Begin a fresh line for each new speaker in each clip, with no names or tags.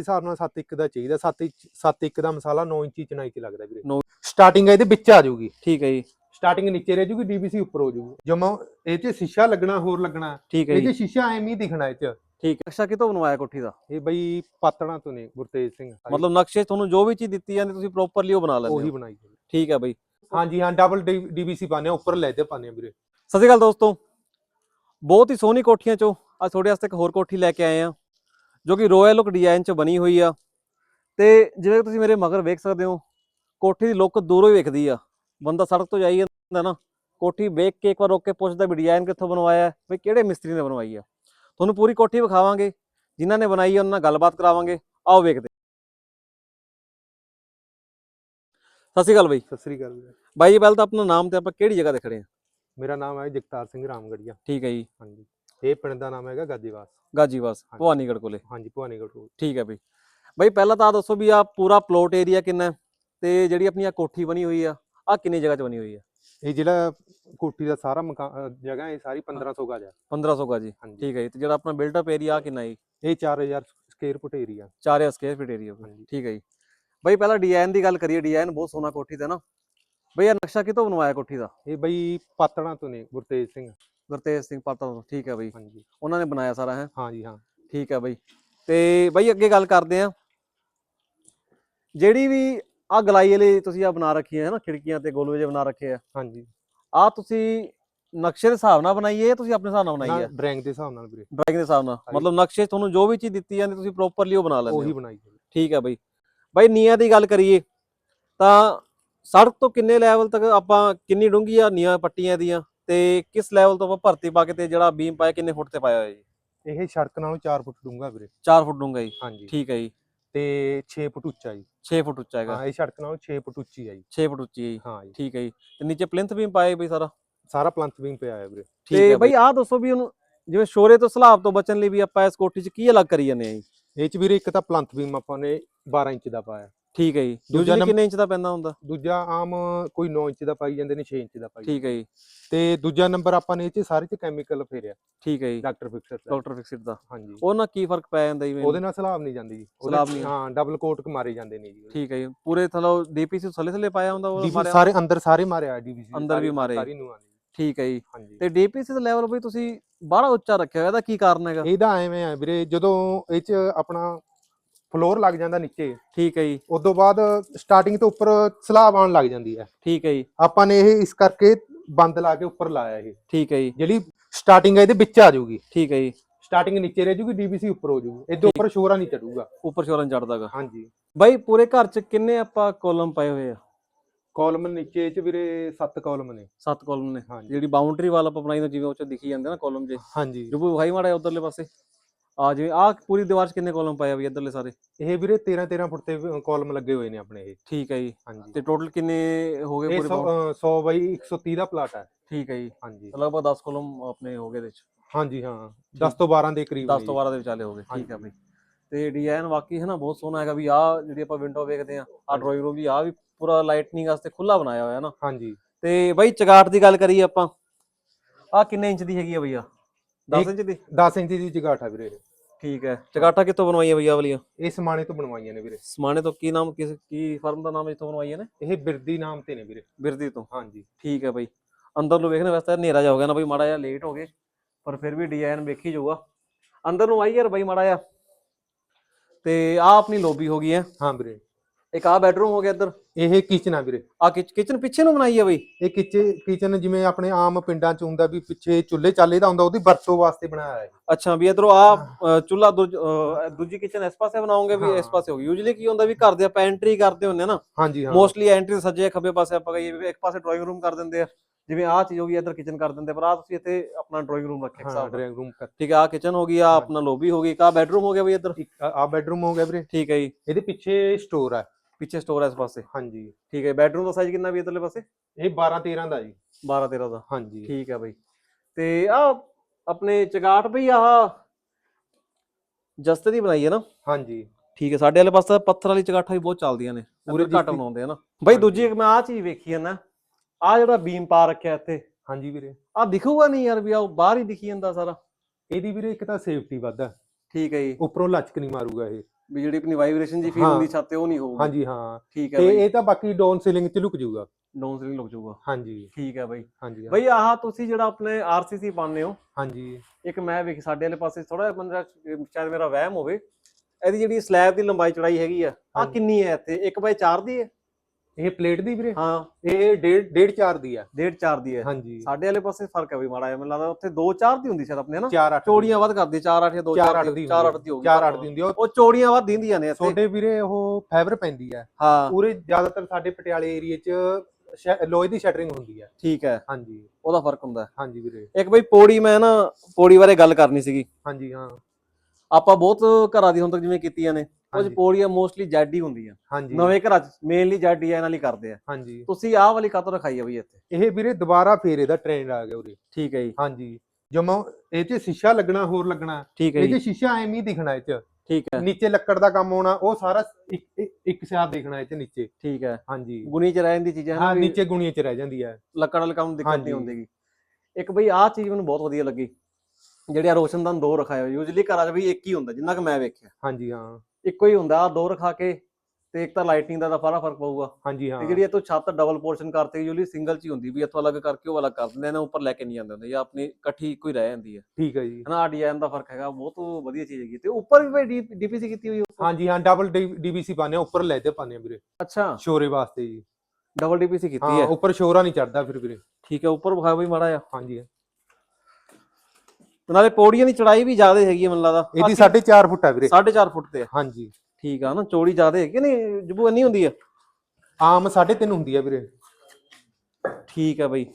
ਹਿਸਾਬ ਨਾਲ 7 ਦਾ ਚਾਹੀਦਾ 7 7 ਦਾ ਮਸਾਲਾ 9 ਇੰਚੀ ਚਨਾਈ ਤੇ ਲੱਗਦਾ ਵੀਰੇ। ਸਟਾਰਟਿੰਗ ਇਹਦੇ ਵਿੱਚ ਆ ਜਾਊਗੀ।
ਠੀਕ ਹੈ ਜੀ।
ਸਟਾਰਟਿੰਗ ਨੀਚੇ ਰਹਿ ਜੂਗੀ ਡੀਬੀਸੀ ਉੱਪਰ ਹੋ ਜੂਗੀ ਜਮਾ ਇਹ 'ਚ ਸ਼ੀਸ਼ਾ ਲੱਗਣਾ ਹੋਰ ਲੱਗਣਾ।
ਠੀਕ ਹੈ
ਇਹ
ਜੀ।
ਸ਼ੀਸ਼ਾ ਐਵੇਂ ਹੀ ਦਿਖਣਾ ਇਹ 'ਚ।
ਠੀਕ ਹੈ। ਨਕਸ਼ਾ ਕਿਤੋਂ ਬਣਵਾਇਆ ਕੋਠੀ ਦਾ?
ਇਹ ਬਈ ਪਾਤਣਾ ਤੋਂ ਨੇ ਗੁਰਤੇਜ ਸਿੰਘ।
ਮਤਲਬ ਨਕਸ਼ੇ ਤੁਹਾਨੂੰ ਜੋ ਵੀ ਚੀਜ਼ ਦਿੱਤੀ ਜਾਂਦੀ ਤੁਸੀਂ ਪ੍ਰੋਪਰਲੀ ਉਹ ਬਣਾ ਲੈਂਦੇ
ਉਹੀ
ਹੋ।
ਬਣਾਈ ਹੈ।
ਠੀਕ ਹੈ ਬਈ।
ਹਾਂਜੀ ਹਾਂ ਡਬਲ ਡੀਬੀਸੀ ਪਾਣੇ ਉੱਪਰ ਲੈ ਤੇ ਪਾਣੇ ਵੀਰੇ।
ਸਤਿ ਸ਼੍ਰੀ ਅਕਾਲ ਦੋਸਤੋ। ਬਹੁਤ ਹੀ ਸੋਹਣੀ ਕੋਠੀਆਂ ਚੋਂ ਅੱਜ ਤੁਹਾਡੇ ਵਾਸਤੇ ਇੱਕ ਹੋਰ ਕੋਠੀ ਲੈ ਕੇ ਆਏ ਆ ਜੋ ਕਿ ਰਾਇਲ ਲੁੱਕ ਡਿਜ਼ਾਈਨ ਚ ਬਣੀ ਹੋਈ ਆ। ਤੇ ਜਿਵੇਂ ਤੁਸੀਂ ਮੇਰੇ ਮਗਰ ਵੇਖ ਸਕਦੇ ਹੋ ਕੋਠੀ ਦੀ ਲੁੱਕ ਦੂਰੋਂ ਹੀ ਵੇਖਦੀ ਆ। ਬੰਦਾ ਸੜਕ ਤੋਂ ਜਾਈ ਜਾਂਦਾ ਨਾ ਕੋਠੀ ਵੇਖ ਕੇ ਇੱਕ ਵਾਰ ਰੋਕ ਕੇ ਪੁੱਛਦਾ ਵੀ ਡਿਜ਼ਾਈਨ ਕਿੱਥੋਂ ਬਣਵਾਇਆ ਹੈ ਵੀ ਕਿਹੜੇ ਮਿਸਤਰੀ ਨੇ ਬਣਵਾਈ ਆ। ਤੁਹਾਨੂੰ ਪੂਰੀ ਕੋਠੀ ਵਿਖਾਵਾਂਗੇ ਜਿਨ੍ਹਾਂ ਨੇ ਬਣਾਈ ਆ ਉਹਨਾਂ ਨਾਲ ਗੱਲਬਾਤ ਕਰਾਵਾਂਗੇ। ਆਓ ਵੇਖਦੇ ਸਤਿ ਸ਼੍ਰੀ ਅਕਾਲ ਬਾਈ।
ਸਤਿ ਸ੍ਰੀ ਅਕਾਲ ਵੀਰੇ।
ਬਾਈ ਜੀ ਪਹਿਲਾਂ ਤਾਂ ਆਪਣਾ ਨਾਮ ਤੇ ਆਪਾਂ ਕਿਹੜੀ ਜਗ੍ਹਾ ਤੇ ਖੜੇ ਆ
ਮੇਰਾ ਨਾਮ ਹੈ ਜਗਤਾਰ ਸਿੰਘ ਰਾਮਗੜੀਆ।
ਠੀਕ ਹੈ ਜੀ।
ਹਾਂਜੀ। ਇਹ ਪਿੰਡ ਦਾ ਨਾਮ ਹੈਗਾ ਗਾਜੀਵਾਸ।
ਗਾਜੀਵਾਸ
ਹਾਂਜੀ।
ਭਵਾਨੀਗੜ੍ਹ ਕੋਲੇ।
ਹਾਂਜੀ ਭਵਾਨੀਗੜ੍ਹ ਰੋਡ।
ਠੀਕ ਹੈ ਬਈ। ਬਈ ਪਹਿਲਾਂ ਤਾਂ ਆਹ ਦੱਸੋ ਵੀ ਆ ਪੂਰਾ ਪਲੋਟ ਏਰੀਆ ਕਿੰਨਾ ਹੈ? ਤੇ ਜਿਹੜੀ ਆਪਣੀ ਆ ਕੋਠੀ ਬਣੀ ਹੋਈ ਆ ਆ ਕਿੰਨੀ ਜਗ੍ਹਾ 'ਚ ਬਣੀ ਹੋਈ ਆ?
ਇਹ ਜਿਹੜਾ ਕੋਠੀ ਦਾ ਸਾਰਾ ਮਕਾਨ ਅਹ ਜਗ੍ਹਾ ਇਹ ਸਾਰੀ 1500 ਗਜ ਹੈ।
1500 ਗਜ
ਹਾਂਜੀ।
ਠੀਕ ਹੈ ਜੀ ਤੇ ਜਿਹੜਾ ਆਪਣਾ ਬਿਲਟ ਅਪ ਏਰੀਆ ਆ ਕਿੰਨਾ ਜੀ?
ਇਹ 4000 square foot area
4000 square feet area
ਹਾਂਜੀ।
ਠੀਕ ਹੈ ਜੀ। ਬਈ ਪਹਿਲਾਂ ਡਿਜ਼ਾਈਨ ਦੀ ਗੱਲ ਕਰੀਏ ਡਿਜ਼ਾਈਨ ਬਹੁਤ ਸੋਹਣਾ ਕੋਠੀ ਦਾ ਨਾ। ਬਈ ਇਹ ਨਕਸ਼ਾ ਕਿਤੋਂ ਬਣਵਾਇਆ ਕੋਠੀ ਦਾ?
ਇਹ ਬਈ ਪਾਤਣਾ ਤੋਂ ਨੇ ਗੁਰਤੇਜ ਸਿੰਘ।
ਗੁਰਤੇਜ ਸਿੰਘ ਪਾਤਾ ਤੋਂ ਠੀਕ ਹੈ ਬਈ।
ਹਾਂਜੀ।
ਉਹਨਾਂ ਨੇ ਬਣਾਇਆ ਸਾਰਾ ਹੈ?
ਹਾਂਜੀ ਹਾਂ।
ਠੀਕ ਹੈ ਬਈ। ਤੇ ਬਈ ਅੱਗੇ ਗੱਲ ਕਰਦੇ ਆ ਜਿਹੜੀ ਵੀ ਆ ਗਲਾਈ ਵਾਲੀ ਤੁਸੀਂ ਆ ਬਣਾ ਰੱਖੀ ਹੈ ਨਾ ਖਿੜਕੀਆਂ ਤੇ ਗੋਲਵੇ ਜੇ ਬਣਾ ਰੱਖੇ ਆ।
ਹਾਂਜੀ।
ਆ ਤੁਸੀਂ ਨਕਸ਼ੇ ਦੇ ਹਿਸਾਬ ਨਾਲ ਬਣਾਈ ਹੈ ਜਾਂ ਤੁਸੀਂ ਆਪਣੇ ਹਿਸਾਬ ਨਾਲ ਬਣਾਈ ਹੈ?
ਡਰਾਇੰਗ ਦੇ ਹਿਸਾਬ ਨਾਲ ਵੀਰੇ।
ਡਰਾਇੰਗ ਦੇ ਹਿਸਾਬ ਨਾਲ। ਮਤਲਬ ਨਕਸ਼ੇ ਤੁਹਾਨੂੰ ਜੋ ਵੀ ਚੀਜ਼ ਦਿੱਤੀ ਜਾਂਦੀ ਤੁਸੀਂ ਪ੍ਰੋਪਰਲੀ ਉਹ ਬਣਾ ਲੈਂਦੇ
ਉਹੀ
ਹੋ।
ਬਣਾਈ ਹੈ
ਠੀਕ ਹੈ ਬਈ। ਬਈ ਨੀਆਂ ਦੀ ਗੱਲ ਕਰੀਏ ਤਾਂ ਸੜਕ ਤੋਂ ਕਿੰਨੇ ਲੈਵਲ ਤੱਕ ਆਪਾਂ ਕਿੰਨੀ ਡੂੰਘੀ ਆ ਨੀਆਂ ਪੱਟੀਆਂ ਦੀਆਂ ਤੇ ਕਿਸ ਲੈਵਲ ਤੋਂ ਆਪਾਂ ਭਰਤੀ ਪਾ ਕੇ ਤੇ ਜਿਹੜਾ ਬੀਮ ਪਾਇਆ ਕਿੰਨੇ ਫੁੱਟ ਤੇ ਪਾਇਆ ਹੋਇਆ ਜੀ?
ਇਹ ਸੜਕ ਨਾਲੋਂ 4 ਫੁੱਟ ਡੂੰਘਾ ਵੀਰੇ।
4 ਫੁੱਟ ਡੂੰਘਾ ਜੀ।
ਹਾਂਜੀ।
ਠੀਕ ਹੈ ਜੀ।
ਤੇ 6 ਫੁੱਟ ਉੱਚਾ ਜੀ।
6 ਫੁੱਟ ਉੱਚਾ ਹੈਗਾ।
ਹਾਂ ਇਹ ਸੜਕ ਨਾਲੋਂ 6 ਫੁੱਟ ਉੱਚੀ ਹੈ ਜੀ।
6 ਫੁੱਟ ਉੱਚੀ ਹੈ ਜੀ।
ਹਾਂ ਜੀ।
ਠੀਕ ਹੈ ਜੀ। ਤੇ ਨੀਚੇ ਪਲਿੰਥ ਬੀਮ ਪਾਏ ਬਈ ਸਾਰਾ?
ਸਾਰਾ ਪਲੰਥ ਵਿੰਗ ਪਿਆ ਹੈ ਵੀਰੇ।
ਤੇ ਬਈ ਆਹ ਦੱਸੋ ਵੀ ਉਹਨੂੰ ਜਿਵੇਂ ਸ਼ੋਰੇ ਤੋਂ ਸਲਾਬ ਤੋਂ ਬਚਣ ਲਈ ਵੀ ਆਪਾਂ ਇਸ ਕੋਠੀ 'ਚ ਕੀ ਅਲੱਗ ਕਰੀ ਜਾਂਦੇ ਆ ਜੀ?
ਇਹ ਚ ਵੀਰੇ ਇੱਕ ਤਾਂ ਪਲੰਥ ਵਿੰਗ ਆਪਾਂ ਨੇ 12 ਇੰਚ ਦਾ ਪਾਇਆ।
ਠੀਕ ਹੈ ਜੀ।
ਦੂਜਾ
ਕਿੰਨੇ ਇੰਚ ਦਾ ਪੈਂਦਾ ਹੁੰਦਾ?
ਦੂਜਾ ਆਮ ਕੋਈ 9 ਇੰਚ ਦਾ ਪਾਈ ਜਾਂਦੇ ਨੇ 6 ਇੰਚ ਦਾ ਪਾਈ
ਠੀਕ ਹੈ ਜੀ।
ਤੇ ਦੂਜਾ ਨੰਬਰ ਆਪਾਂ ਨੇ ਇਹ ਚ ਸਾਰੇ ਚ ਕੈਮੀਕਲ ਫੇਰਿਆ।
ਠੀਕ ਹੈ ਜੀ।
ਡਾਕਟਰ ਫਿਕਸਰ ਦਾ।
ਡਾਕਟਰ ਫਿਕਸਿਟ ਦਾ।
ਹਾਂਜੀ।
ਉਹ ਨਾਲ ਕੀ ਫ਼ਰਕ ਪੈ ਜਾਂਦਾ ਜੀ
ਉਹਦੇ ਨਾਲ ਸਲਾਬ ਨਹੀਂ ਜਾਂਦੀ ਜੀ। ਉਹਦੇ
ਸਲਾਬ ਨਹੀਂ-
ਹਾਂ ਡਬਲ ਕੋਟ ਮਾਰੇ ਜਾਂਦੇ ਨੇ ਜੀ।
ਠੀਕ ਹੈ ਜੀ। ਪੂਰੇ ਥਲੋ ਡੀਪੀਸੀ ਥੱਲੇ ਥੱਲੇ ਪਾਇਆ ਹੁੰਦਾ ਉਹ
DVC
ਮਾਰਿਆ?
ਸਾਰੇ ਅੰਦਰ ਸਾਰੇ ਮਾਰਿਆ ਡੀਬੀਸੀ
ਅੰਦਰ ਵੀ ਮਾਰੇ।
ਸਾਰੀ ਨੂੰ। ਆਣੀ
ਠੀਕ ਹੈ ਜੀ।
ਹਾਂਜੀ।
ਤੇ ਡੀਪੀਸੀ ਦਾ ਲੈਵਲ ਬਈ ਤੁਸੀਂ ਬੜਾ ਉੱਚਾ ਰੱਖਿਆ ਹੋਇਆ ਇਹਦਾ ਕੀ ਕਾਰਨ ਹੈਗਾ?
ਇਹਦਾ ਐਵੇਂ ਆ ਵੀਰੇ ਜਦੋਂ ਇਹ ਚ ਆਪਣਾ ਫਲੋਰ ਲੱਗ ਜਾਂਦਾ ਨੀਚੇ।
ਠੀਕ ਹੈ ਜੀ।
ਉਸ ਤੋਂ ਬਾਅਦ ਸਟਾਰਟਿੰਗ ਤੋਂ ਉੱਪਰ ਸਲਾਬ ਆਉਣ ਲੱਗ ਜਾਂਦੀ ਹੈ।
ਠੀਕ ਹੈ ਜੀ।
ਆਪਾਂ ਨੇ ਇਹ ਇਸ ਕਰਕੇ ਬੰਦ ਲਾ ਕੇ ਉੱਪਰ ਲਾਇਆ ਇਹ।
ਠੀਕ ਹੈ ਜੀ।
ਜਿਹੜੀ ਸਟਾਰਟਿੰਗ ਹੈ ਇਹਦੇ ਵਿੱਚ ਆ ਜਾਊਗੀ।
ਠੀਕ ਹੈ ਜੀ।
ਸਟਾਰਟਿੰਗ ਨੀਚੇ ਰਹਿ ਜੂਗੀ ਡੀਬੀਸੀ ਉੱਪਰ ਹੋ ਜੂਗੀ। ਇਹਦੇ ਉੱਪਰ ਸ਼ੋਰਾ ਨਹੀਂ ਚੜੂਗਾ।
ਉੱਪਰ ਸ਼ੋਰਨ ਚੜਦਾਗਾ
ਹਾਂਜੀ।
ਬਈ ਪੂਰੇ ਘਰ 'ਚ ਕਿੰਨੇ ਆਪਾਂ ਕਾਲਮ ਪਏ ਹੋਏ ਆ?
ਕਾਲਮ ਨੀਚੇ ਚ ਵੀਰੇ 7 ਕਾਲਮ ਨੇ।
ਸੱਤ ਕਾਲਮ ਨੇ।
ਹਾਂਜੀ।
ਜਿਹੜੀ ਬਾਉਂਡਰੀ ਵਾਲ ਆਪਾਂ ਬਣਾਈ ਨਾ ਜਿਵੇਂ ਉਹ 'ਚ ਦਿਖੀ ਜਾਂਦੇ ਨਾ ਕਾਲਮ 'ਚ
ਹਾਂਜੀ।
ਜੋ ਵਿਖਾਈ ਮਾੜਾ ਉਧਰਲੇ ਪਾਸੇ। ਆ ਜਿਵੇਂ ਆ ਪੂਰੀ ਦੀਵਾਰ 'ਚ ਕਿੰਨੇ ਕਾਲਮ ਪਏ ਆ ਵੀ ਇਧਰਲੇ ਸਾਰੇ?
ਇਹ ਵੀਰੇ 13 13 ਫੁੱਟ ਤੇ ਕਾਲਮ ਲੱਗੇ ਹੋਏ ਨੇ ਆਪਣੇ ਇਹ।
ਠੀਕ ਹੈ ਜੀ।
ਹਾਂਜੀ।
ਤੇ ਟੋਟਲ ਕਿੰਨੇ ਹੋ ਗਏ
ਇਹ
ਪੂਰੇ
100
bound-
100 ਬਾਈ 130 ਦਾ ਪਲਾਟ ਹੈ।
ਠੀਕ ਹੈ ਜੀ।
ਹਾਂਜੀ।
ਲਗਭਗ 10 ਕਾਲਮ ਆਪਣੇ ਹੋ ਗਏ ਇਹਦੇ 'ਚ।
ਹਾਂਜੀ ਹਾਂ। 10 ਤੋਂ 12 ਦੇ ਕਰੀਬ
10 ਤੋਂ 12 ਦੇ ਵਿਚਾਲੇ ਹੋ ਗਏ। ਠੀਕ ਹੈ। ਬਈ। ਤੇ ਡਿਜ਼ਾਈਨ ਵਾਕਈ ਹੈ ਨਾ ਬਹੁਤ ਸੋਹਣਾ ਹੈਗਾ ਵੀ ਆ ਜਿਹੜੀ ਆਪਾਂ ਵਿੰਡੋ ਵੇਖਦੇ ਆ ਆ। ਡਰਾਇੰਗ ਰੂਮ ਵੀ ਆ ਵੀ ਪੂਰਾ ਲਾਈਟਨਿੰਗ ਵਾਸਤੇ ਖੁੱਲਾ ਬਣਾਇਆ ਹੋਇਆ ਨਾ।
ਹਾਂਜੀ।
ਤੇ ਬਈ ਚਗਾਟ ਦੀ ਗੱਲ ਕਰੀਏ ਆਪਾਂ ਆ ਕਿੰਨੇ ਇੰਚ ਦੀ ਹੈਗੀ ਆ ਭਈਆ 10 ਇੰਚ ਦੀ?
10 ਇੰਚ ਦੀ ਜਗਾਠ ਆ ਵੀਰੇ।
ਠੀਕ ਹੈ। ਚਗਾਟਾ ਕਿੱਥੋਂ ਬਣਵਾਈਆਂ ਭਈਆ ਵਾਲੀਆਂ?
ਇਹ ਸਮਾਣੇ ਤੋਂ ਬਣਵਾਈਆਂ ਨੇ ਵੀਰੇ।
ਸਮਾਣੇ ਤੋਂ ਕੀ ਨਾਮ ਕਿਸ ਕੀ ਫਰਮ ਦਾ ਨਾਮ ਜਿੱਥੋਂ ਬਣਵਾਈਆਂ ਨੇ?
ਇਹ ਬਿਰਦੀ ਨਾਮ ਤੇ ਨੇ ਵੀਰੇ।
ਬਿਰਦੀ ਤੋਂ?
ਹਾਂਜੀ।
ਠੀਕ ਹੈ ਬਈ। ਅੰਦਰ ਨੂੰ ਵੇਖਣੇ ਵਾਸਤੇ ਹਨੇਰਾ ਜਾ ਹੋ ਗਿਆ ਨਾ ਬਈ ਮਾੜਾ ਜਿਹਾ ਲੇਟ ਹੋ ਗਏ ਪਰ ਫਿਰ ਵੀ ਡਿਜ਼ਾਈਨ ਵੇਖੀ ਜਾਊਗਾ। ਅੰਦਰ ਨੂੰ ਆਈ ਯਾਰ ਬਈ ਮਾੜਾ ਜਿਹਾ। ਤੇ ਆ ਆਪਣੀ ਲੋਬੀ ਹੋ ਗਈ ਹੈ।
ਹਾਂ ਵੀਰੇ।
ਇੱਕ ਆ ਬੈਡਰੂਮ ਹੋ ਗਿਆ ਇੱਧਰ।
ਇਹ ਕਿਚਨ ਆ ਵੀਰੇ।
ਆ ਕਿਚਨ ਪਿੱਛੇ ਨੂੰ ਬਣਾਈ ਹੈ ਬਈ?
ਇਹ ਕਿਚਨ ਕਿਚਨ ਜਿਵੇਂ ਆਪਣੇ ਆਮ ਪਿੰਡਾਂ ਚ ਹੁੰਦਾ ਵੀ ਪਿੱਛੇ ਚੁੱਲ੍ਹੇ ਚਾਲੇ ਦਾ ਹੁੰਦਾ ਉਹਦੀ ਵਰਤੋਂ ਵਾਸਤੇ ਬਣਾਇਆ ਹੈ।
ਅੱਛਾ ਵੀ ਇਧਰੋਂ ਆ ਚੁੱਲਾ ਦੂਜੀ ਕਿਚਨ ਇਸ ਪਾਸੇ ਬਣਾਉਂਗੇ ਵੀ ਇਸ। ਪਾਸੇ ਹੋਗੀ ਯੂਜੂਲੀ ਕੀ ਹੁੰਦਾ ਵੀ ਘਰ ਦੇ ਆਪਾਂ ਐਂਟਰੀ ਕਰਦੇ ਹੁੰਦੇ ਆ ਨਾ।
ਹਾਂਜੀ ਹਾਂ।
ਮੋਸਟਲੀ ਐਂਟਰੀ ਸੱਜੇ ਖੱਬੇ ਪਾਸੇ ਆਪਾਂ ਕਹੀਏ ਇੱਕ ਪਾਸੇ ਡਰਾਇੰਗ ਰੂਮ ਕਰ ਦਿੰਦੇ ਆ। ਜਿਵੇਂ ਆਹ ਚੀਜ਼ ਹੋ ਗਈ ਇੱਧਰ ਕਿਚਨ ਕਰ ਦਿੰਦੇ ਪਰ ਆ ਤੁਸੀਂ ਇੱਥੇ ਆਪਣਾ ਡਰਾਇੰਗ ਰੂਮ ਰੱਖਿਆ ਹਿਸਾਬ
ਡਰਾਇੰਗ ਰੂਮ
ਠੀਕ ਆ ਕਿਚਨ ਹੋ ਗਈ ਆ ਆਪਣਾ ਲੋਬੀ ਹੋ ਗਈ ਆ ਬੈਡਰੂਮ ਹੋ ਗਿਆ ਬਈ ਇੱਧਰ।
ਆ ਬੈਡਰੂਮ ਹੋ ਗਿਆ ਵੀਰੇ।
ਠੀਕ ਹੈ ਜੀ।
ਇਹਦੇ ਪਿੱਛੇ ਸਟੋਰ ਹੈ
ਪਿੱਛੇ ਸਟੋਰ ਹੈ ਇਸ ਪਾਸੇ।
ਹਾਂਜੀ।
ਠੀਕ ਹੈ ਬੈਡਰੂਮ ਦਾ ਸਾਈਜ਼ ਕਿੰਨਾ ਵੀ ਇੱਧਰਲੇ ਪਾਸੇ?
ਇਹ 12 13 ਦਾ ਜੀ।
12 13 ਦਾ।
ਹਾਂਜੀ।
ਠੀਕ ਹੈ ਬਈ। ਤੇ ਆ ਆਪਣੇ ਚਗਾਟ ਬਈ ਆਹ ਜਸਤੇ ਦੀ ਬਣਾਈ ਹੈ ਨਾ?
ਹਾਂਜੀ।
ਠੀਕ ਹੈ ਸਾਡੇ ਵਾਲੇ ਪਾਸੇ ਪੱਥਰ ਵਾਲੀ ਚਗਾਠਾਂ ਵੀ ਬਹੁਤ ਚੱਲਦੀਆਂ ਨੇ। ਪੂਰੇ ਘੱਟ ਬਣਾਉਂਦੇ ਆ ਨਾ। ਬਈ। ਦੂਜੀ ਇੱਕ ਮੈਂ ਆ ਚੀਜ਼ ਵੇਖੀ ਹੈ ਨਾ। ਆ ਜਿਹੜਾ ਬੀਮ ਪਾ ਰੱਖਿਆ ਇੱਥੇ।
ਹਾਂਜੀ ਵੀਰੇ।
ਆ ਦਿਖੂਗਾ ਨਹੀਂ ਯਾਰ ਵੀ ਆ ਬਾਹਰ ਹੀ ਦਿਖੀ ਜਾਂਦਾ ਸਾਰਾ।
ਇਹਦੀ ਵੀਰੇ ਇੱਕ ਤਾਂ ਸੇਫਟੀ ਵੱਧ ਹੈ
ਠੀਕ ਹੈ ਜੀ।
ਉੱਪਰੋਂ ਲਚਕ ਨਹੀਂ ਮਾਰੂਗਾ ਇਹ।
ਵੀ ਜਿਹੜੀ ਆਪਣੀ ਵਾਈਬ੍ਰੇਸ਼ਨ ਜੀ ਫੀਲ
ਹਾਂ।
ਹੁੰਦੀ ਛੱਤ ਤੇ ਉਹ ਨਹੀਂ ਹੋਊਗੀ।
ਹਾਂਜੀ ਹਾਂ।
ਠੀਕ ਹੈ
ਤੇ
ਬਈ।
ਇਹ ਤਾਂ ਬਾਕੀ ਡਾਊਨ ਸੀਲਿੰਗ ਚ ਲੁਕ ਜਾਊਗਾ।
ਡਾਊਨ ਸੀਲਿੰਗ ਲੁਕ ਜਾਊਗਾ।
ਹਾਂਜੀ।
ਠੀਕ ਹੈ ਬਈ।
ਹਾਂਜੀ ਹਾਂ,
ਬਈ ਆਹ ਤੁਸੀਂ ਜਿਹੜਾ ਆਪਣੇ ਆਰਸੀਸੀ ਪਾਉਂਦੇ ਹੋ
ਹਾਂਜੀ।
ਇੱਕ ਮੈਂ ਵੇਖ ਸਾਡੇ ਵਾਲੇ ਪਾਸੇ ਥੋੜਾ ਬੰਦਾ ਸ਼ਾਇਦ ਮੇਰਾ ਵਹਿਮ ਹੋਵੇ। ਇਹਦੀ ਜਿਹੜੀ ਸਲੈਬ ਦੀ ਲੰਬਾਈ ਚੌੜਾਈ ਹੈਗੀ ਆ ਆ
ਹਾਂਜੀ।
ਕਿੰਨੀ ਹੈ ਇੱਥੇ? 1 ਬਾਈ 4 ਦੀ ਹੈ?
ਇਹ ਪਲੇਟ ਦੀ ਵੀਰੇ?
ਹਾਂ
ਇਹ ਡੇਢ ਡੇਢ ਚਾਰ ਦੀ ਆ।
1.5 4 ਦੀ ਹੈ।
ਹਾਂਜੀ।
ਸਾਡੇ ਵਾਲੇ ਪਾਸੇ ਫ਼ਰਕ ਹੈ ਬਈ ਮਾੜਾ ਜਿਹਾ ਮੈਨੂੰ ਲੱਗਦਾ ਉੱਥੇ 2 4 ਦੀ ਹੁੰਦੀ ਸ਼ਾਇਦ ਆਪਣੇ ਹਨਾ
4 8
ਚੌੜੀਆਂ ਵੱਧ ਕਰਦੀ 4 8 ਜਾਂ 2
4
4
8 ਦੀ
4 8 ਦੀ ਹੋਊਗੀ
4 8 ਦੀ ਹੁੰਦੀ ਆ ਉਹ
ਚੌੜੀਆਂ ਵੱਧ ਦਿੰਦੀਆਂ ਨੇ ਇੱਥੇ।
ਤੁਹਾਡੇ ਵੀਰੇ ਉਹ ਫਾਈਬਰ ਪੈਂਦੀ ਆ
ਹਾਂ।
ਪੂਰੇ ਜ਼ਿਆਦਾਤਰ ਸਾਡੇ ਪਟਿਆਲੇ ਏਰੀਆ ਚ ਸ਼ੈ- ਲੋਹੇ ਦੀ ਸ਼ਟਰਿੰਗ ਹੁੰਦੀ ਆ
ਠੀਕ ਹੈ।
ਹਾਂਜੀ।
ਉਹਦਾ ਫ਼ਰਕ ਹੁੰਦਾ ਹੈ।
ਹਾਂਜੀ ਵੀਰੇ।
ਇੱਕ ਬਈ ਪੌੜੀ ਮੈਂ ਨਾ ਪੌੜੀ ਬਾਰੇ ਗੱਲ ਕਰਨੀ ਸੀਗੀ।
ਹਾਂਜੀ ਹਾਂ।
ਆਪਾਂ ਬਹੁਤ ਘਰਾਂ ਦੀ ਹੁਣ ਤੱਕ ਜਿਵੇਂ ਕੀਤੀਆਂ ਨੇ ਉਹ ਚ
ਹਾਂਜੀ।
ਪੌੜੀਆਂ ਮੋਸਟਲੀ ਜੈਡ ਹੀ ਹੁੰਦੀਆਂ।
ਹਾਂਜੀ।
ਨਵੇਂ ਘਰਾਂ ਚ ਮੇਨਲੀ ਜੈਡ ਹੀ ਨਾਲ ਹੀ ਕਰਦੇ ਆ।
ਹਾਂਜੀ।
ਤੁਸੀਂ ਆਹ ਵਾਲੀ ਕਾਤੋਂ ਰਖਾਈ ਆ ਬਈ ਇੱਥੇ?
ਇਹ ਵੀਰੇ ਦੁਬਾਰਾ ਫੇਰ ਇਹਦਾ ਟ੍ਰੈਂਡ ਆ ਗਿਆ ਉਰੇ।
ਠੀਕ ਹੈ ਜੀ।
ਹਾਂਜੀ। ਜਮਾ ਇਹ ਤੇ ਸ਼ੀਸ਼ਾ ਲੱਗਣਾ ਹੋਰ ਲੱਗਣਾ।
ਠੀਕ ਹੈ
ਇਹ ਤੇ ਸ਼ੀਸ਼ਾ ਐਵੇਂ ਹੀ ਦਿਖਣਾ ਇਹ ਚ।
ਠੀਕ ਹੈ।
ਨੀਚੇ ਲੱਕੜ ਦਾ ਕੰਮ ਹੋਣਾ ਉਹ ਸਾਰਾ ਇੱਕ ਸਿਆਰ ਦਿਖਣਾ ਇਹ ਚ ਨੀਚੇ।
ਠੀਕ ਹੈ।
ਹਾਂਜੀ।
ਗੁਣੀ ਚ ਰਹਿਣ ਦੀ ਚੀਜ਼ਾਂ ਹੈ
ਨੀਚੇ ਗੁਣੀਆਂ ਚ ਰਹਿ ਜਾਂਦੀ ਹੈ
ਲੱਕੜ ਵਾਲੇ ਕੰਮ ਦਿੱਕਤ। ਨਹੀਂ ਹੁੰਦੀਗੀ ਇੱਕ ਬਈ ਆਹ ਚੀਜ਼ ਮੈਨੂੰ ਬਹੁਤ ਵਧੀਆ ਲੱਗੀ। ਜਿਹੜੇ ਆ ਰੋਸ਼ਨਦਾਨ ਦੋ ਹੋਏ ਯੂਜੂਲੀ ਘਰਾਂ 'ਚ ਵੀ ਇੱਕ ਹੀ ਹੁੰਦਾ ਜਿੰਨਾ ਕਿ ਮੈਂ ਵੇਖਿਆ।
ਹਾਂਜੀ ਹਾਂ।
ਇੱਕੋ ਹੀ ਹੁੰਦਾ ਆ ਦੋ ਰਖਾ ਕੇ ਤੇ ਇੱਕ ਤਾਂ ਲਾਈਟਿੰਗ ਦਾ ਤਾਂ ਫਾਰਾ ਫ਼ਰਕ ਪਊਗਾ।
ਹਾਂਜੀ ਹਾਂ।
ਤੇ ਜਿਹੜੀ ਇਤੋਂ ਛੱਤ ਡਬਲ ਪੋਰਸ਼ਨ ਕਰਤੇ ਯੂਜੂਲੀ ਸਿੰਗਲ ਚ ਹੀ ਹੁੰਦੀ ਵੀ ਇੱਥੋਂ ਅਲੱਗ ਕਰਕੇ ਉਹ ਅਲੱਗ ਕਰ ਦਿੰਦੇ ਨੇ ਉੱਪਰ ਲੈ ਕੇ ਨਹੀਂ ਜਾਂਦੇ ਹੁੰਦੇ ਜਾਂ ਆਪਣੀ ਇਕੱਠੀ ਇੱਕੋ ਹੀ ਰਹਿ ਜਾਂਦੀ ਹੈ
ਠੀਕ ਹੈ ਜੀ।
ਹਨਾ ਡਿਜ਼ਾਈਨ ਦਾ ਫ਼ਰਕ ਹੈਗਾ ਬਹੁਤ ਵਧੀਆ ਚੀਜ਼ ਹੈਗੀ। ਤੇ ਉੱਪਰ ਵੀ ਬਈ ਡੀਪੀਸੀ ਕੀਤੀ ਹੋਈ ਹੈ?
ਹਾਂਜੀ ਹਾਂ ਡਬਲ ਡੀਬੀਸੀ ਪਾਣੇ ਉੱਪਰ ਲੈ ਤੇ ਪਾਣੇ ਵੀਰੇ।
ਅੱਛਾ।
ਸ਼ੋਰੇ ਵਾਸਤੇ ਜੀ।
ਡਬਲ ਡੀਪੀਸੀ ਕੀਤੀ
ਹਾਂ
ਹੈ?
ਉੱਪਰ ਸ਼ੋਰਾ ਨਹੀਂ ਚੜਦਾ ਫਿਰ ਵੀਰੇ।
ਠੀਕ ਹੈ ਉੱਪਰ ਵਿਖਾਓ ਬਈ ਮਾੜਾ ਆ
ਹਾਂਜੀ।
ਨਾਲੇ ਪੌੜੀਆਂ ਦੀ ਚੜਾਈ ਵੀ ਜ਼ਿਆਦਾ ਹੈਗੀ ਹੈ ਮੈਨੂੰ ਲੱਗਦਾ।
ਇਹਦੀ 4.5 ਫੁੱਟ ਹੈ ਵੀਰੇ।
4.5 ਫੁੱਟ ਤੇ
ਹਾਂਜੀ।
ਠੀਕ ਆ ਨਾ ਚੌੜੀ ਜ਼ਿਆਦਾ ਹੈ ਕਿ ਨਹੀਂ ਜਬੂ ਇੰਨੀ ਹੁੰਦੀ ਆ?
ਆਮ 3.5 ਹੁੰਦੀ ਹੈ ਵੀਰੇ।
ਠੀਕ ਆ ਬਈ।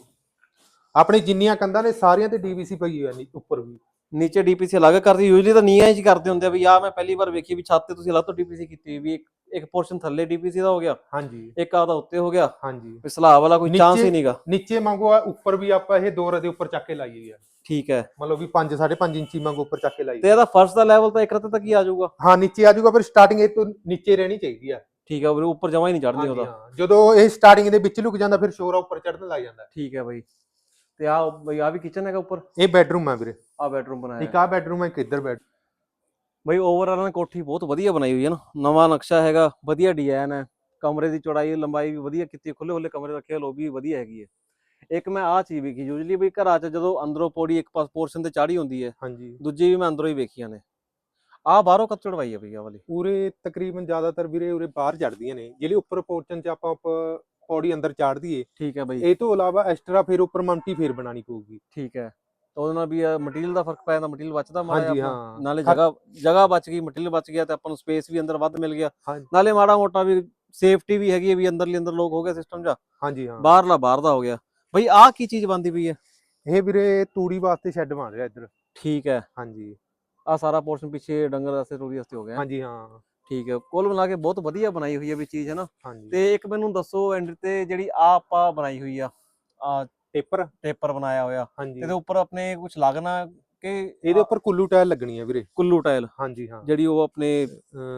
ਆਪਣੇ ਜਿੰਨੀਆਂ ਕੰਧਾਂ ਨੇ ਸਾਰੀਆਂ ਤੇ ਡੀਬੀਸੀ ਪਈ ਹੋਈ ਹੈ ਨੀ- ਉੱਪਰ ਵੀ।
ਨੀਚੇ ਡੀਪੀਸੀ ਅਲੱਗ ਕਰਦੀ ਯੂਜੂਲੀ ਤਾਂ ਨੀਆਂ ਹੀ ਕਰਦੇ ਹੁੰਦੇ ਆ ਵੀ ਆ ਮੈਂ ਪਹਿਲੀ ਵਾਰ ਵੇਖੀ ਵੀ ਛੱਤ ਤੇ ਤੁਸੀਂ ਅਲੱਗ ਤੋਂ ਡੀਪੀਸੀ ਕੀਤੀ ਹੋਈ ਵੀ ਇੱਕ ਇੱਕ ਪੋਰਸ਼ਨ ਥੱਲੇ ਡੀਪੀਸੀ ਦਾ ਹੋ ਗਿਆ
ਹਾਂਜੀ।
ਇੱਕ ਆਦਾ ਉੱਤੇ ਹੋ ਗਿਆ।
ਹਾਂਜੀ।
ਵੀ ਸਲਾਬ ਵਾਲਾ ਕੋਈ ਚਾਂਸ ਹੀ ਨਹੀਂਗਾ
ਨੀਚੇ ਮੰਗੋ ਆ ਉੱਪਰ ਵੀ ਆਪਾਂ ਇਹ ਦੋ ਰਦੇ ਉੱਪਰ ਚੱਕ ਕੇ ਲਾਈ ਹੋਈ ਆ।
ਠੀਕ ਹੈ।
ਮਤਲਬ ਵੀ 5 5.5 ਇੰਚੀ ਮੰਗੋ ਉੱਪਰ ਚੱਕ ਕੇ ਲਾਈ
ਤੇ ਇਹਦਾ ਫਰਸ਼ ਦਾ ਲੈਵਲ ਤਾਂ ਇੱਕ ਰਤੇ ਤੱਕ ਹੀ ਆ ਜਾਊਗਾ।
ਹਾਂ ਨੀਚੇ ਆ ਜਾਊਗਾ ਪਰ ਸਟਾਰਟਿੰਗ ਇਹ ਤੋਂ ਨੀਚੇ ਰਹਿਣੀ ਚਾਹੀਦੀ ਆ।
ਠੀਕ ਆ ਵੀਰੇ ਉੱਪਰ ਜਮਾ ਹੀ ਨਹੀਂ ਚੜਦੀ ਉਹਦਾ।
ਹਾਂ। ਜਦੋਂ ਇਹ ਸਟਾਰਟਿੰਗ ਦੇ ਵਿੱਚ ਲੁਕ ਜਾਂਦਾ ਫਿਰ ਸ਼ੋਰਾ ਉੱਪਰ ਚੜਨ ਲੱਗ ਜਾਂਦਾ।
ਠੀਕ ਹੈ ਬਈ। ਤੇ ਆ ਬਈ ਆ ਵੀ ਕਿਚਨ ਹੈਗਾ ਉੱਪਰ?
ਇਹ ਬੈਡਰੂਮ ਆ ਵੀਰੇ।
ਆ ਬੈਡਰੂਮ ਬਣਾਇਆ
ਇੱਕ ਆ ਬੈਡਰੂਮ ਹੈ ਇੱਕ ਇੱਧਰ ਬੈਡ
ਬਈ ਓਵਰਆਲ ਨੇ ਕੋਠੀ ਬਹੁਤ ਵਧੀਆ ਬਣਾਈ ਹੋਈ ਹੈ ਨਾ। ਨਵਾਂ ਨਕਸ਼ਾ ਹੈਗਾ ਵਧੀਆ ਡਿਜ਼ਾਈਨ ਹੈ। ਕਮਰੇ ਦੀ ਚੌੜਾਈ ਲੰਬਾਈ ਵੀ ਵਧੀਆ ਕੀਤੀ ਖੁੱਲੇ ਖੁੱਲੇ ਕਮਰੇ ਰੱਖੇ ਲੋਬੀ ਵੀ ਵਧੀਆ ਹੈਗੀ ਹੈ। ਇੱਕ ਮੈਂ ਆਹ ਚੀਜ਼ ਵੇਖੀ ਯੂਜੂਲੀ ਬਈ ਘਰਾਂ 'ਚ ਜਦੋਂ ਅੰਦਰੋਂ ਪੌੜੀ ਇੱਕ ਪਾਸ ਪੋਰਸ਼ਨ ਤੇ ਚਾੜੀ ਹੁੰਦੀ ਹੈ
ਹਾਂਜੀ।
ਦੂਜੀ ਵੀ ਮੈਂ ਅੰਦਰੋਂ ਹੀ ਵੇਖੀਆਂ ਨੇ। ਆਹ ਬਾਹਰੋਂ ਕੱਚ ਚੜਵਾਈ ਹੈ ਬਈ ਆਹ ਵਾਲੀ।
ਪੂਰੇ ਤਕਰੀਬਨ ਜ਼ਿਆਦਾਤਰ ਵੀਰੇ ਉਰੇ ਬਾਹਰ ਚੜਦੀਆਂ ਨੇ। ਜਿਹੜੇ ਉੱਪਰ ਪੋਰਸ਼ਨ 'ਚ ਆਪਾਂ ਪੌੜੀ ਅੰਦਰ ਚਾੜ ਦਈਏ
ਠੀਕ ਹੈ ਬਈ।
ਇਹ ਤੋਂ ਇਲਾਵਾ ਐਕਸਟਰਾ ਫਿਰ ਉੱਪਰ ਮਮਟੀ ਫੇਰ ਬਣਾਣੀ ਪਊਗੀ।
ਠੀਕ ਹੈ। ਤਾਂ ਉਹਦੇ ਨਾਲ ਵੀ ਮਟੀਰੀਅਲ ਦਾ ਫ਼ਰਕ ਪੈ ਜਾਂਦਾ ਮਟੀਰੀਅਲ ਬਚਦਾ ਮਾੜਾ
ਹਾਂਜੀ। ਹਾਂ।
ਨਾਲੇ ਜਗ੍ਹਾ ਜਗ੍ਹਾ ਬਚ ਗਈ ਮਟੀਰੀਅਲ ਬਚ ਗਿਆ ਤੇ ਆਪਾਂ ਨੂੰ ਸਪੇਸ ਵੀ ਅੰਦਰ ਵੱਧ ਮਿਲ ਗਿਆ।
ਹਾਂਜੀ।
ਨਾਲੇ ਮਾੜਾ ਮੋਟਾ ਵੀ ਸੇਫਟੀ ਵੀ ਹੈਗੀ ਹੈ ਵੀ ਅੰਦਰਲੀ ਅੰਦਰ ਲੋਕ ਹੋ ਗਿਆ ਸਿਸਟਮ ਜਾ
ਹਾਂਜੀ ਹਾਂ।
ਬਾਹਰਲਾ ਬਾਹਰ ਦਾ ਹੋ ਗਿਆ। ਬਈ ਆਹ ਕੀ ਚੀਜ਼ ਬੰਦੀ ਪਈ ਹੈ?
ਇਹ ਵੀਰੇ ਤੂੜੀ ਵਾਸਤੇ ਸ਼ੈੱਡ ਬਣ ਰਿਹਾ ਇੱਧਰ।
ਠੀਕ ਹੈ।
ਹਾਂਜੀ।
ਆ ਸਾਰਾ ਪੋਰਸ਼ਨ ਪਿੱਛੇ ਡੰਗਰ ਵਾਸਤੇ ਰੋੜੀ ਵਾਸਤੇ ਹੋ ਗਿਆ।
ਹਾਂਜੀ ਹਾਂ।
ਠੀਕ ਹੈ। ਕੁੱਲ ਮਿਲਾ ਕੇ ਬਹੁਤ ਵਧੀਆ ਬਣਾਈ ਹੋਈ ਹੈ ਵੀ ਚੀਜ਼ ਹੈ ਨਾ।
ਹਾਂਜੀ।
ਤੇ ਇੱਕ ਮੈਨੂੰ ਦੱਸੋ ਐਂਡ ਤੇ ਜਿਹੜੀ ਆ ਆਪਾਂ ਬਣਾਈ ਹੋਈ ਆ ਆ
ਪੇਪਰ?
ਟੇਪਰ ਬਣਾਇਆ ਹੋਇਆ।
ਹਾਂਜੀ।
ਇਹਦੇ ਉੱਪਰ ਆਪਣੇ ਕੁਝ ਲੱਗਣਾ ਕਿ
ਇਹਦੇ ਉੱਪਰ ਕੁੱਲੂ ਟਾਇਲ ਲੱਗਣੀ ਹੈ ਵੀਰੇ।
ਕੁੱਲੂ ਟਾਇਲ।
ਹਾਂਜੀ ਹਾਂ।
ਜਿਹੜੀ ਉਹ ਆਪਣੇ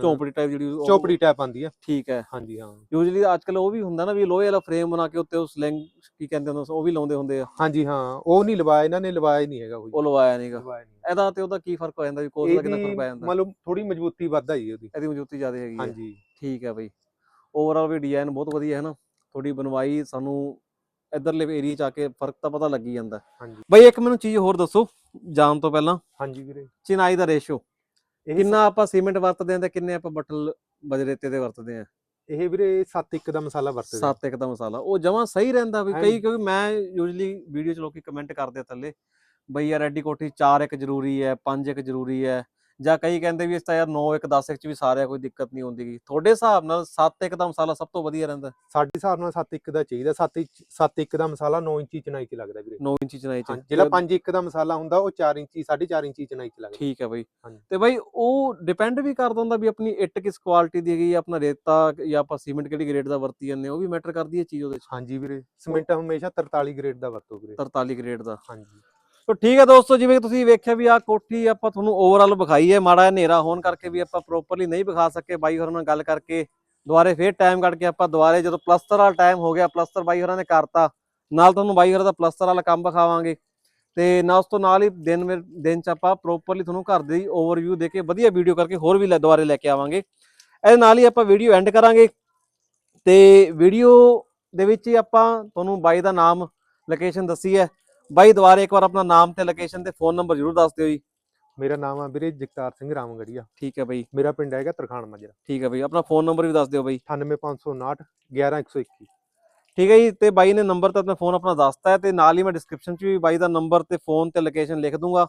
ਝੌਂਪੜੀ ਟਾਈਪ ਜਿਹੜੀ ਉਹ-
ਚੌਪੜੀ ਟਾਈਪ ਆਂਦੀ ਆ।
ਠੀਕ ਹੈ।
ਹਾਂਜੀ ਹਾਂ।
ਯੂਜੂਲੀ ਅੱਜ ਕੱਲ ਉਹ ਵੀ ਹੁੰਦਾ ਨਾ ਵੀ ਲੋਹੇ ਵਾਲਾ ਫਰੇਮ ਬਣਾ ਕੇ ਉੱਤੇ ਉਹ ਸਲਿੰਗ ਕੀ ਕਹਿੰਦੇ ਹੁੰਦੇ ਉਹ ਵੀ ਲਾਉਂਦੇ ਹੁੰਦੇ ਆ।
ਹਾਂਜੀ ਹਾਂ। ਉਹ ਨਹੀਂ ਲਵਾਇਆ ਇਹਨਾਂ ਨੇ ਲਵਾਇਆ ਹੀ ਨਹੀਂ ਹੈਗਾ ਕੋਈ।
ਉਹ ਲਵਾਇਆ ਨਹੀਂਗਾ
ਲਵਾਇਆ ਨਹੀਂ।
ਇਹਦਾ ਤੇ ਉਹਦਾ ਕੀ ਫ਼ਰਕ ਹੋ ਜਾਂਦਾ ਵੀ ਕੋਸ ਦਾ ਕਿੰਨਾ ਫ਼ਰਕ ਪੈ ਜਾਂਦਾ।
ਮਤਲਬ ਥੋੜੀ ਮਜ਼ਬੂਤੀ ਵੱਧ ਆਈ ਉਹਦੀ।
ਇਹਦੀ ਮਜ਼ਬੂਤੀ ਜ਼ਿਆਦਾ ਹੈਗੀ ਹੈ
ਹਾਂਜੀ।
ਠੀਕ ਹੈ ਬਈ। ਓਵਰਆਲ ਵੀ ਡਿਜ਼ਾਈਨ ਬਹੁਤ ਵਧੀਆ ਹੈ ਨਾ। ਥੋੜੀ ਬਣਵਾਈ ਸਾਨੂੰ ਇਧਰਲੇ ਏਰੀਆ ਚ ਆ ਕੇ ਫ਼ਰਕ ਤਾਂ ਪਤਾ ਲੱਗ ਹੀ ਜਾਂਦਾ।
ਹਾਂਜੀ।
ਬਈ ਇੱਕ ਮੈਨੂੰ ਚੀਜ਼ ਹੋਰ ਦੱਸੋ ਜਾਣ ਤੋਂ ਪਹਿਲਾਂ।
ਹਾਂਜੀ ਵੀਰੇ।
ਚਿਨਾਈ ਦਾ ਰੇਸ਼ੋ ਕਿੰਨਾ ਆਪਾਂ ਸੀਮੈਂਟ ਵਰਤਦੇ ਆਂ ਤੇ ਕਿੰਨੇ ਆਪਾਂ ਬਟਲ ਬਜਰੇਤੇ ਦੇ ਵਰਤਦੇ ਆਂ
ਇਹ ਵੀਰੇ 7-1 ਦਾ ਮਸਾਲਾ ਵਰਤਦੇ
ਸੱਤ ਇੱਕ ਦਾ ਮਸਾਲਾ। ਉਹ ਜਮਾਂ ਸਹੀ ਰਹਿੰਦਾ ਵੀ ਕਈ। ਕਿਉਂਕਿ ਮੈਂ ਯੂਜੂਲੀ ਵੀਡੀਓ ਚ ਲੋਕੀ ਕਮੈਂਟ ਕਰਦੇ ਆ ਥੱਲੇ ਬਈ ਯਾਰ ਐਡੀ ਕੋਠੀ 4 ਇੱਕ ਜ਼ਰੂਰੀ ਹੈ 5 ਇੱਕ ਜ਼ਰੂਰੀ ਹੈ। ਜਾਂ ਕਈ ਕਹਿੰਦੇ ਵੀ ਇਸ ਤਾਂ ਯਾਰ 9 ਇੱਕ 10 ਇੱਕ ਚ ਵੀ ਸਾਰਿਆਂ ਕੋਈ ਦਿੱਕਤ ਨਹੀਂ ਹੁੰਦੀਗੀ ਤੁਹਾਡੇ ਹਿਸਾਬ ਨਾਲ 7 ਇੱਕ ਦਾ ਮਸਾਲਾ ਸਭ ਤੋਂ ਵਧੀਆ ਰਹਿੰਦਾ?
ਸਾਡੇ ਹਿਸਾਬ ਨਾਲ 7-1 ਦਾ ਚਾਹੀਦਾ। 7-1 ਦਾ ਮਸਾਲਾ 9 ਇੰਚੀ ਚਨਾਈ ਚ ਲੱਗਦਾ ਵੀਰੇ।
9 ਇੰਚੀ ਚਨਾਈ ਚ।
ਜਿਹੜਾ
ਤੇ-
5-1 ਦਾ ਮਸਾਲਾ ਹੁੰਦਾ ਉਹ 4 ਇੰਚੀ 4.5 ਇੰਚੀ ਚਨਾਈ ਚ ਲੱਗਦਾ।
ਠੀਕ ਹੈ ਬਈ। ਤੇ ਬਈ ਉਹ ਡਿਪੈਂਡ ਵੀ ਕਰਦਾ ਹੁੰਦਾ ਵੀ ਆਪਣੀ ਇੱਟ ਕਿਸ ਕੁਆਲਿਟੀ ਦੀ ਹੈਗੀ ਆਪਣਾ ਰੇਤਾ ਜਾਂ ਆਪਾਂ ਸੀਮੈਂਟ ਕਿਹੜੀ ਗ੍ਰੇਡ ਦਾ ਵਰਤੀ ਜਾਂਦੇ ਉਹ ਵੀ ਮੈਟਰ ਕਰਦੀ ਹੈ ਚੀਜ਼ ਉਹਦੇ ਚ।
ਹਾਂਜੀ ਵੀਰੇ ਸਿਮੈਂਟ ਹਮੇਸ਼ਾ 43 ਗ੍ਰੇਡ ਦਾ ਵਰਤੋ ਵੀਰੇ।
43 ਗ੍ਰੇਡ ਦਾ।
ਹਾਂਜੀ।
ਤੋ ਠੀਕ ਹੈ ਦੋਸਤੋ, ਜਿਵੇਂ ਤੁਸੀਂ ਵੇਖਿਆ ਵੀ ਆ ਕੋਠੀ ਆਪਾਂ ਤੁਹਾਨੂੰ ਓਵਰਆਲ ਵਿਖਾਈ ਹੈ, ਮਾੜਾ ਹਨੇਰਾ ਹੋਣ ਕਰਕੇ ਵੀ ਆਪਾਂ ਪ੍ਰੋਪਰਲੀ ਨਹੀਂ ਵਿਖਾ ਸਕੇ। ਬਾਈ ਹੋਰਾਂ ਨਾਲ ਗੱਲ ਕਰਕੇ ਦੁਬਾਰੇ ਫੇਰ ਟਾਈਮ ਕੱਢ ਕੇ ਆਪਾਂ ਦੁਬਾਰੇ ਜਦੋਂ ਪਲਸਤਰ ਵਾਲਾ ਟਾਈਮ ਹੋ ਗਿਆ, ਪਲਸਤਰ ਬਾਈ ਹੋਰਾਂ ਨੇ ਕਰਤਾ, ਨਾਲ ਤੁਹਾਨੂੰ ਬਾਈ ਹੋਰਾਂ ਦਾ ਪਲਸਤਰ ਵਾਲਾ ਕੰਮ ਵਿਖਾਵਾਂਗੇ। ਤੇ ਨਾਲ ਉਸ ਤੋਂ ਨਾਲ ਹੀ ਦਿਨ ਮੇ- ਦਿਨ ਚ ਆਪਾਂ ਪ੍ਰੋਪਰਲੀ ਤੁਹਾਨੂੰ ਘਰ ਦੀ ਓਵਰਵਿਊ ਦੇ ਕੇ ਵਧੀਆ ਵੀਡੀਓ ਕਰਕੇ ਹੋਰ ਵੀ ਲੈ- ਦੁਬਾਰੇ ਲੈ ਕੇ ਆਵਾਂਗੇ। ਇਹਦੇ ਨਾਲ ਹੀ ਆਪਾਂ ਵੀਡੀਓ ਐਂਡ ਕਰਾਂਗੇ। ਤੇ ਵੀਡੀਓ ਦੇ ਵਿੱਚ ਹੀ ਆਪਾਂ ਤੁਹਾਨੂੰ ਬਾਈ ਦਾ ਨਾਮ ਲੋਕੇਸ਼ਨ ਦੱਸੀ ਹੈ। ਬਾਈ ਦੁਬਾਰੇ ਇੱਕ ਵਾਰ ਆਪਣਾ ਨਾਮ ਤੇ ਲੋਕੇਸ਼ਨ ਤੇ ਫੋਨ ਨੰਬਰ ਜ਼ਰੂਰ ਦੱਸ ਦਿਓ ਜੀ।
ਮੇਰਾ ਨਾਮ ਆ ਵੀਰੇ ਜਗਤਾਰ ਸਿੰਘ ਰਾਮਗੜੀਆ।
ਠੀਕ ਹੈ ਬਾਈ।
ਮੇਰਾ ਪਿੰਡ ਹੈਗਾ ਤਰਖਾਣ ਮਾਜਰਾ
ਠੀਕ ਹੈ ਬਾਈ ਆਪਣਾ ਫੋਨ ਨੰਬਰ ਵੀ ਦੱਸ ਦਿਓ ਬਾਈ।
98559 11121
ਠੀਕ ਹੈ ਜੀ ਤੇ ਬਾਈ ਨੇ ਨੰਬਰ ਤੇ ਆਪਣਾ ਫੋਨ ਆਪਣਾ ਦੱਸਤਾ ਹੈ ਤੇ ਨਾਲ ਹੀ ਮੈਂ ਡਿਸਕ੍ਰਿਪਸ਼ਨ 'ਚ ਵੀ ਬਾਈ ਦਾ ਨੰਬਰ ਤੇ ਫੋਨ ਤੇ ਲੋਕੇਸ਼ਨ ਲਿਖ ਦੂੰਗਾ।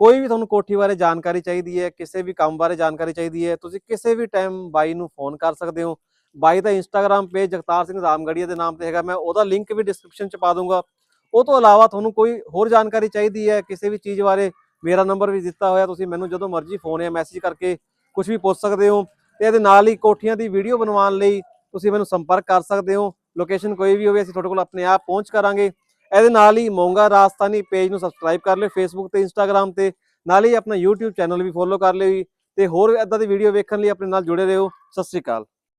ਕੋਈ ਵੀ ਤੁਹਾਨੂੰ ਕੋਠੀ ਬਾਰੇ ਜਾਣਕਾਰੀ ਚਾਹੀਦੀ ਹੈ ਕਿਸੇ ਵੀ ਕੰਮ ਬਾਰੇ ਜਾਣਕਾਰੀ ਚਾਹੀਦੀ ਹੈ ਤੁਸੀਂ ਕਿਸੇ ਵੀ ਟਾਈਮ ਬਾਈ ਨੂੰ ਫੋਨ ਕਰ ਸਕਦੇ ਹੋ। ਬਾਈ ਦਾ ਇੰਸਟਾਗ੍ਰam ਪੇਜ ਜਗਤਾਰ ਸਿੰਘ ਰਾਮਗੜੀਆ ਦੇ ਨਾਮ ਤੇ ਹੈਗਾ ਮੈਂ ਉਹਦਾ ਲਿੰਕ ਵੀ ਡਿਸਕ੍ਰਿਪਸ਼ਨ 'ਚ ਪਾ ਦੂੰਗਾ। ਉਹ ਤੋਂ ਇਲਾਵਾ ਤੁਹਾਨੂੰ ਕੋਈ ਹੋਰ ਜਾਣਕਾਰੀ ਚਾਹੀਦੀ ਹੈ, ਕਿਸੇ ਵੀ ਚੀਜ਼ ਬਾਰੇ ਮੇਰਾ ਨੰਬਰ ਵੀ ਦਿੱਤਾ ਹੋਇਆ, ਤੁਸੀਂ ਮੈਨੂੰ ਜਦੋਂ ਮਰਜ਼ੀ ਫੋਨ ਜਾਂ ਮੈਸੇਜ ਕਰਕੇ ਕੁਝ ਵੀ ਪੁੱਛ ਸਕਦੇ ਹੋ ਤੇ ਇਹਦੇ ਨਾਲ ਹੀ ਕੋਠੀਆਂ ਦੀ ਵੀਡੀਓ ਬਣਵਾਉਣ ਲਈ ਤੁਸੀਂ ਮੈਨੂੰ ਸੰਪਰਕ ਕਰ ਸਕਦੇ ਹੋ। ਲੋਕੇਸ਼ਨ ਕੋਈ ਵੀ ਹੋਵੇ, ਅਸੀਂ ਤੁਹਾਡੇ ਕੋਲ ਆਪਣੇ ਆਪ ਪਹੁੰਚ ਕਰਾਂਗੇ। ਇਹਦੇ ਨਾਲ ਹੀ ਮੋਂਗਾ ਰਾਜਸਥਾਨੀ ਪੇਜ ਨੂੰ ਸਬਸਕ੍ਰਾਈਬ ਕਰ ਲਿਓ ਫੇਸਬੁੱਕ ਤੇ ਇੰਸਟਾਗ੍ਰam ਤੇ। ਨਾਲ ਹੀ ਆਪਣਾ YouTube ਚੈਨਲ ਵੀ ਫੋਲੋ ਕਰ ਲਿਓ ਜੀ ਤੇ ਹੋਰ ਇਦਾਂ ਦੀ ਵੀਡੀਓ ਵੇਖਣ ਲਈ ਆਪਣੇ ਨਾਲ ਜੁੜੇ ਰਹੋ। ਸਤਿ ਸ਼੍ਰੀ ਅਕਾਲ।